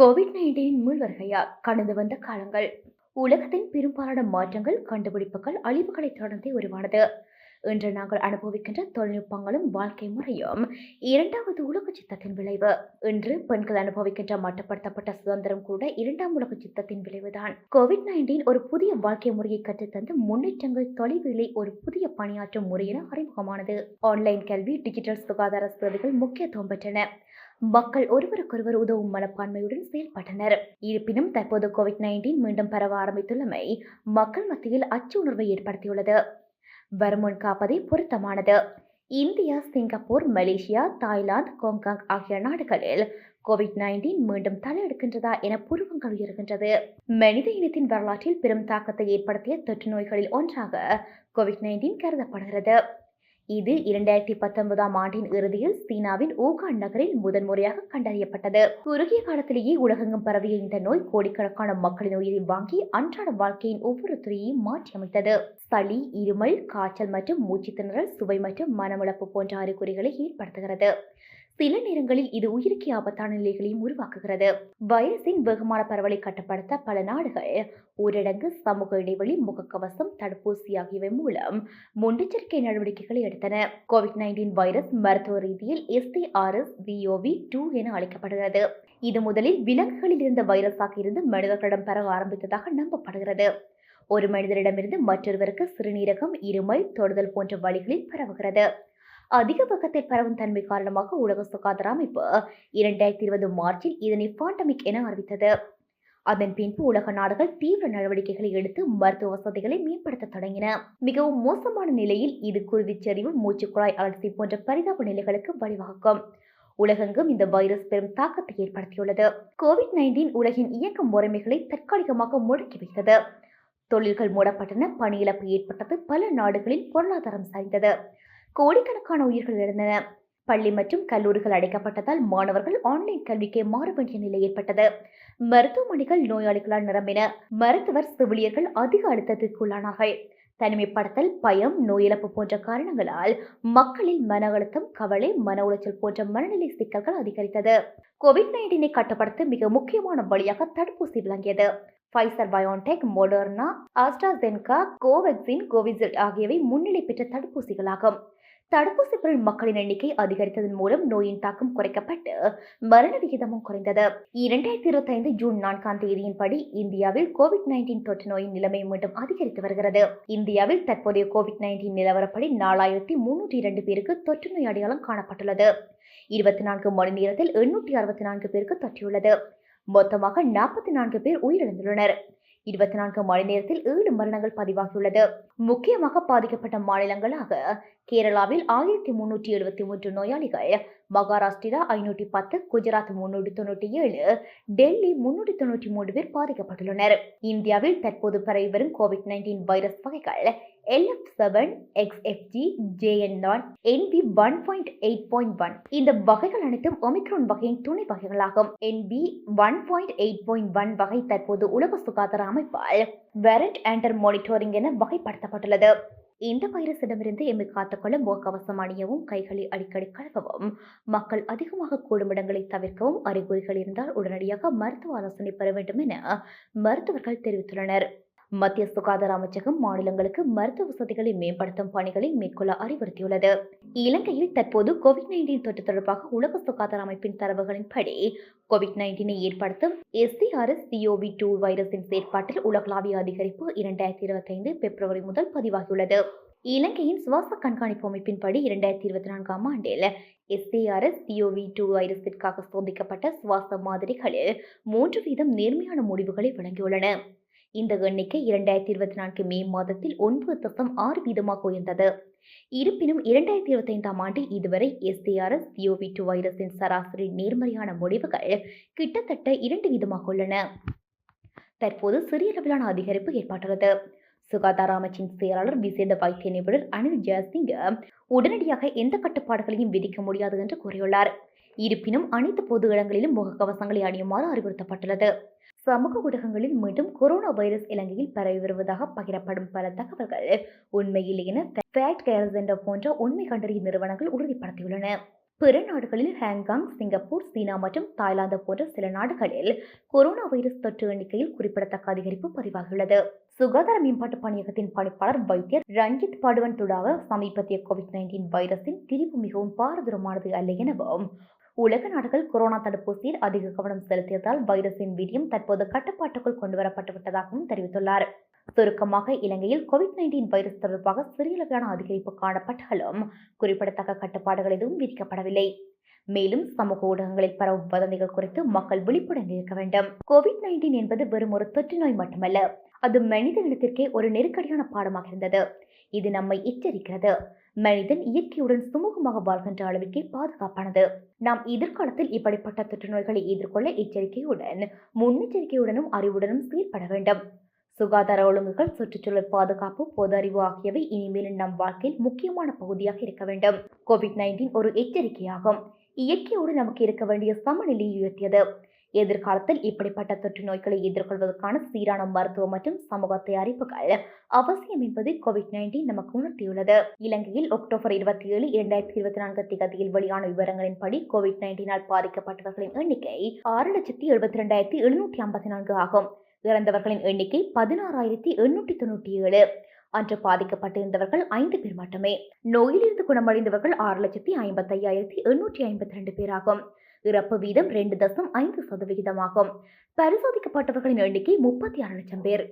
Covid nineteen முன்வருகையால் கடந்து வந்த காலங்கள். உலகத்தின் பெரும்பாலான மாற்றங்கள் கண்டுபிடிப்புகள் அழிவுகளை தொடர்ந்தே உருவானது. இன்று நாங்கள் அனுபவிக்கின்ற தொழில்நுட்பங்களும் வாழ்க்கை முறையும் இரண்டாவது உலக சித்தத்தின் விளைவு. இன்று பெண்கள் அனுபவிக்கின்ற மட்டுப்படுத்தப்பட்ட சுதந்திரம் கூட இரண்டாம் உலக சித்தத்தின் விளைவுதான். கோவிட் நைன்டீன் ஒரு புதிய வாழ்க்கை முறையை கற்றுத்தந்து முன்னேற்றங்கள் தொலைவிலை ஒரு புதிய பணியாற்றும் முறையென அறிமுகமானது. ஆன்லைன் கல்வி டிஜிட்டல் சுகாதார சேவைகள் முக்கியத்துவம் பெற்றன. மக்கள் ஒருவருக்கொருவர் உதவும் மனப்பான்மையுடன் செயல்பட்டனர். இருப்பினும் தற்போது கோவிட் நைன்டீன் மீண்டும் பரவ ஆரம்பித்துள்ளமை மக்கள் மத்தியில் அச்சு உணர்வை ஏற்படுத்தியுள்ளது. வருமுன் காப்பதே பொருத்தமானது. India Singapore Malaysia Thailand Hong Kong ஆகிய நாடுகளில் கோவிட் நைன்டீன் மீண்டும் தலையெடுக்கின்றதா என புருவங்கள் உயர்கின்றது. மனித இனத்தின் வரலாற்றில் பெரும் தாக்கத்தை ஏற்படுத்திய தொற்று நோய்களில் ஒன்றாக கோவிட் நைன்டீன் கருதப்படுகிறது. இது இரண்டாயிரத்தி பத்தொன்பதாம் ஆண்டின் இறுதியில் சீனாவின் ஊகான் நகரில் முதன்முறையாக கண்டறியப்பட்டது. குறுகிய காலத்திலேயே உலகெங்கும் பரவிய இந்த நோய் கோடிக்கணக்கான மக்களின் உயிரை வாங்கி அன்றாட வாழ்க்கையின் ஒவ்வொரு துறையையும் மாற்றியமைத்தது. சளி இருமல் காய்ச்சல் மற்றும் மூச்சு திணறல் சுவை மற்றும் மனமிழப்பு போன்ற அறிகுறிகளை ஏற்படுத்துகிறது. சில நேரங்களில் இது உயிருக்கு ஆபத்தான நிலைகளையும் உருவாக்குகிறது. வைரஸின் வெகுமான பரவலை கட்டுப்படுத்த பல நாடுகள் ஊரடங்கு சமூக இடைவெளி முகக்கவசம் தடுப்பூசி ஆகியவை மூலம் முன்னெச்சரிக்கை நடவடிக்கைகளை எடுத்தன. கோவிட் நைன்டீன் வைரஸ் மருத்துவ ரீதியில் எஸ்டிஆர்எஸ் விஓவி டூ என அழைக்கப்படுகிறது. இது முதலில் விலங்குகளில் இருந்த வைரஸாக இருந்து மனிதர்களிடம் பரவ ஆரம்பித்ததாக நம்பப்படுகிறது. ஒரு மனிதரிடமிருந்து மற்றொருவருக்கு சிறுநீரகம் இருமல் தொடுதல் போன்ற வழிகளில் பரவுகிறது. அதிக பக்கத்தில் பரவும் தன்மை காரணமாக உலக சுகாதார அமைப்பு இரண்டாயிரத்தி இருபது மார்ச்சில் இதனை பாண்டமிக் என அறிவித்தது. அதன் பின்பு உலக நாடுகள் தீவிர நடவடிக்கைகளை எடுத்து மருத்துவ வசதிகளை மேம்படுத்த தொடங்கின. மிகவும் மோசமான நிலையில் இது குருதிச்சரிவு மூச்சுக்குழாய் அலர்ச்சி போன்ற பரிதாப நிலைகளுக்கு வழிவகுக்கும். உலகெங்கும் இந்த வைரஸ் பெரும் தாக்கத்தை ஏற்படுத்தியுள்ளது. கோவிட் நைன்டீன் உலகின் இயக்க முறைமைகளை தற்காலிகமாக முடக்கி வைத்தது. தொழில்கள் மூடப்பட்டன பணி இழப்பு ஏற்பட்டது பல நாடுகளில் பொருளாதாரம் சரிந்தது. கோடிக்கணக்கான உயிர்கள் இழந்தன. பள்ளி மற்றும் கல்லூரிகள் அடைக்கப்பட்டதால் மாணவர்கள் ஆன்லைன் கல்விக்கு மாற வேண்டிய நிலை ஏற்பட்டது. மருத்துவமனைகள் நோயாளிகளால் நிரம்பின. மருத்துவர் செவிலியர்கள் அதிக அழுத்தத்திற்குள்ளானார்கள் தனிமைப்படுத்தல் பயம் நோயிழப்பு போன்ற காரணங்களால் மக்களில் மன அழுத்தம் கவலை மன உளைச்சல் போன்ற மனநிலை சிக்கல்கள் அதிகரித்தது. கோவிட் நைன்டீனை கட்டுப்படுத்த மிக முக்கியமான வழியாக தடுப்பூசி விளங்கியது. Pfizer BioNTech Moderna AstraZeneca Covaxin Covishield ஆகியவை முன்னிலை பெற்ற தடுப்பூசிகளாகும். தடுப்பூசி பெறும் மக்களின் எண்ணிக்கை அதிகரித்ததன் மூலம் நோயின் தாக்கம் குறைக்கப்பட்டு மரண விகிதமும் குறைந்தது. இரண்டாயிரத்தி இருபத்தி ஐந்து ஜூன் நான்காம் தேதியின்படி இந்தியாவில் கோவிட் நைன்டீன் தொற்று நோயின் நிலைமை மீண்டும் அதிகரித்து வருகிறது. இந்தியாவில் தற்போதைய கோவிட் நைன்டீன் நிலவரப்படி நாலாயிரத்தி முன்னூற்றி இரண்டு பேருக்கு தொற்று நோய் அடையாளம் காணப்பட்டுள்ளது. இருபத்தி நான்கு மணி நேரத்தில் எண்ணூற்றி அறுபத்தி நான்கு பேருக்கு தொற்றியுள்ளது. மொத்தமாக நாற்பத்தி நான்கு பேர் உயிரிழந்துள்ளனர். இருபத்தி நான்கு மணி நேரத்தில் ஏழு மரணங்கள் பதிவாகியுள்ளது. முக்கியமாக பாதிக்கப்பட்ட மாநிலங்களாக கேரளாவில் ஆயிரத்தி முன்னூற்றி எழுபத்தி மூன்று நோயாளிகள் மகாராஷ்டிரா ஐநூற்றி பத்து குஜராத் முன்னூற்றி தொண்ணூற்றி ஏழு டெல்லி முன்னூற்றி தொண்ணூற்றி மூன்று பேர் பாதிக்கப்பட்டுள்ளனர். இந்தியாவில் தற்போது பரவி வரும் கோவிட் நைன்டீன் வைரஸ் வகைகள் எல்எஃப் செவன் எக்ஸ்எஃப்ஜி ஜேஎன் நான் NB one point eight point one இந்த வகைகள் அனைத்தும் ஒமிக்ரோன் வகையின் துணை வகைகளாகும். NB one point eight point one வகை தற்போது உலக சுகாதார அமைப்பால் வெரண்ட் அண்டர் மானிட்டோரிங் என வகைப்படுத்தப்பட்டுள்ளது. இந்த வைரஸிடமிருந்து எம்மை காத்துக்கொள்ள முகக்கவசம் அணியவும் கைகளை அடிக்கடி கழுவவும் மக்கள் அதிகமாக கூடும் இடங்களை தவிர்க்கவும் அறிகுறிகள் இருந்தால் உடனடியாக மருத்துவ ஆலோசனை பெற வேண்டும் என மருத்துவர்கள் தெரிவித்துள்ளனர். மத்திய சுகாதார அமைச்சகம் மாநிலங்களுக்கு மருத்துவ வசதிகளை மேம்படுத்தும் பணிகளை மேற்கொள்ள அறிவுறுத்தியுள்ளது. இலங்கையில் தற்போது கோவிட் நைன்டீன் தொற்று தொடர்பாக உலக சுகாதார அமைப்பின் தரவுகளின்படி கோவிட் நைன்டீனை ஏற்படுத்தும் எஸ்டிஆர்எஸ் சிஓவி டூ வைரஸின் செயற்பாட்டில் உலகளாவிய அதிகரிப்பு இரண்டாயிரத்தி இருபத்தைந்து பிப்ரவரி முதல் பதிவாகியுள்ளது. இலங்கையின் சுவாச கண்காணிப்பு அமைப்பின்படி இரண்டாயிரத்தி இருபத்தி நான்காம் ஆண்டில் எஸ்ஏஆர்எஸ் சிஓவி டூ வைரஸிற்காக சோதிக்கப்பட்ட சுவாச மாதிரிகளில் மூன்று வீதம் நேர்மையான முடிவுகளை வழங்கியுள்ளன. இந்த எண்ணிக்கை இரண்டாயிரத்தி இருபத்தி நான்கு மே மாதத்தில் ஒன்பது தசம் ஆறு வீதமாக உயர்ந்தது. இருப்பினும் இரண்டாயிரத்தி இருபத்தி ஐந்தாம் ஆண்டு இதுவரை எஸ்டிஆர்எஸ் சிஓவி டூ வைரஸின் சராசரி நேர்மறையான முடிவுகள் கிட்டத்தட்ட இரண்டு வீதமாக உள்ளன. தற்போது சிறிய அளவிலான அதிகரிப்பு ஏற்பட்டுள்ளது. சுகாதார அமைச்சின் செயலாளர் விசேட வைத்திய நிபுணர் அனில் ஜெயசிங் உடனடியாக எந்த கட்டுப்பாடுகளையும் விதிக்க முடியாது என்று கூறியுள்ளார். இருப்பினும் அனைத்து பொது இடங்களிலும் முகக்கவசங்களை அணியுமாறு அறிவுறுத்தப்பட்டுள்ளது. சமூக ஊடகங்களில் மீண்டும் கொரோனா வைரஸ் இலங்கையில் பரவி வருவதாக பகிரப்படும் பல தகவல்கள் உண்மையில் என ஃபேக்ட் கேர் சென்டர் போன்ற உண்மை கண்டறியும் நிறுவனங்கள் உறுதிப்படுத்தியுள்ளன. பிற நாடுகளில் ஹாங்காங் சிங்கப்பூர் சீனா மற்றும் தாய்லாந்து போன்ற சில நாடுகளில் கொரோனா வைரஸ் தொற்று எண்ணிக்கையில் குறிப்பிடத்தக்க அதிகரிப்பு பதிவாகியுள்ளது. சுகாதார மேம்பாட்டு பணியகத்தின் பணிப்பாளர் வைத்தியர் ரஞ்சித் பாடுவன் துடாவ சமீபத்திய கோவிட் நைன்டீன் வைரஸின் திரிவு மிகவும் பாரதூரமானது அல்ல எனவும் உலக நாடுகள் கொரோனா தடுப்பூசியில் அதிக கவனம் செலுத்தியதால் வைரஸின் வீரியம் தற்போது கட்டுப்பாட்டுக்குள் கொண்டுவரப்பட்டு விட்டதாகவும் தெரிவித்துள்ளார். சுருக்கமாக இலங்கையில் கோவிட் நைன்டீன் வைரஸ் தொடர்பாக சிறிய அளவிலான அதிகரிப்பு காணப்பட்டாலும் குறிப்பிடத்தக்க கட்டுப்பாடுகள் எதுவும் விதிக்கப்படவில்லை. மேலும் சமூக ஊடகங்களில் பரவும் வதந்திகள் குறித்து மக்கள் விழிப்புடன் இருக்க வேண்டும். கோவிட் நைன்டீன் என்பது வெறும் ஒரு தொற்று நோய் மட்டுமல்ல அது மனித இனத்திற்கே ஒரு நெருக்கடியான பாடமாக இருந்தது. இது நம்மை எச்சரிக்கிறது. மனிதன் இயற்கையுடன் சுமூகமாக வாழ்கின்ற அளவிற்கே பாதுகாப்பானது. நாம் எதிர்காலத்தில் இப்படிப்பட்ட தொற்று நோய்களை எதிர்கொள்ள எச்சரிக்கையுடன் முன்னெச்சரிக்கையுடனும் அறிவுடனும் செயல்பட வேண்டும். சுகாதார ஒழுங்குகள் சுற்றுச்சூழல் பாதுகாப்பு பொது அறிவு ஆகியவை இனிமேலும் நம் வாழ்க்கையில் முக்கியமான பகுதியாக இருக்க வேண்டும். கோவிட் நைன்டீன் ஒரு எச்சரிக்கையாகும். இயற்கையோடு நமக்கு இருக்க வேண்டிய சமநிலையை உயர்த்தியது. எதிர்காலத்தில் இப்படிப்பட்ட தொற்று நோய்களை எதிர்கொள்வதற்கான சீரான மருத்துவம் மற்றும் சமூக தயாரிப்புகள் அவசியம் என்பது கோவிட் நைன்டீன் நமக்கு உணர்த்தியுள்ளது. இலங்கையில் அக்டோபர் இருபத்தி ஏழு இரண்டாயிரத்தி இருபத்தி நான்கு திகதியில் வெளியான விவரங்களின்படி கோவிட் நைன்டீனால் பாதிக்கப்பட்டவர்களின் எண்ணிக்கை ஆறு லட்சத்தி எழுபத்தி ரெண்டாயிரத்தி எழுநூற்றி ஐம்பத்தி நான்கு ஆகும். இறந்தவர்களின் எண்ணிக்கை பதினாறாயிரத்தி எண்ணூற்றி தொண்ணூற்றி ஏழு அன்று பாதிக்கப்பட்டிருந்தவர்கள் ஐந்து பேர் மட்டுமே. நோயிலிருந்து குணமடைந்தவர்கள் ஆறு லட்சத்தி ஐம்பத்தி ஐயாயிரத்தி எண்ணூற்றி ஐம்பத்தி ரெண்டு பேராகும் இறப்பு வீதம் ரெண்டு தசம் ஐந்து சதவிகிதமாகும். பரிசோதிக்கப்பட்டவர்களின் எண்ணிக்கை முப்பத்தி ஆறு லட்சம் பேர்.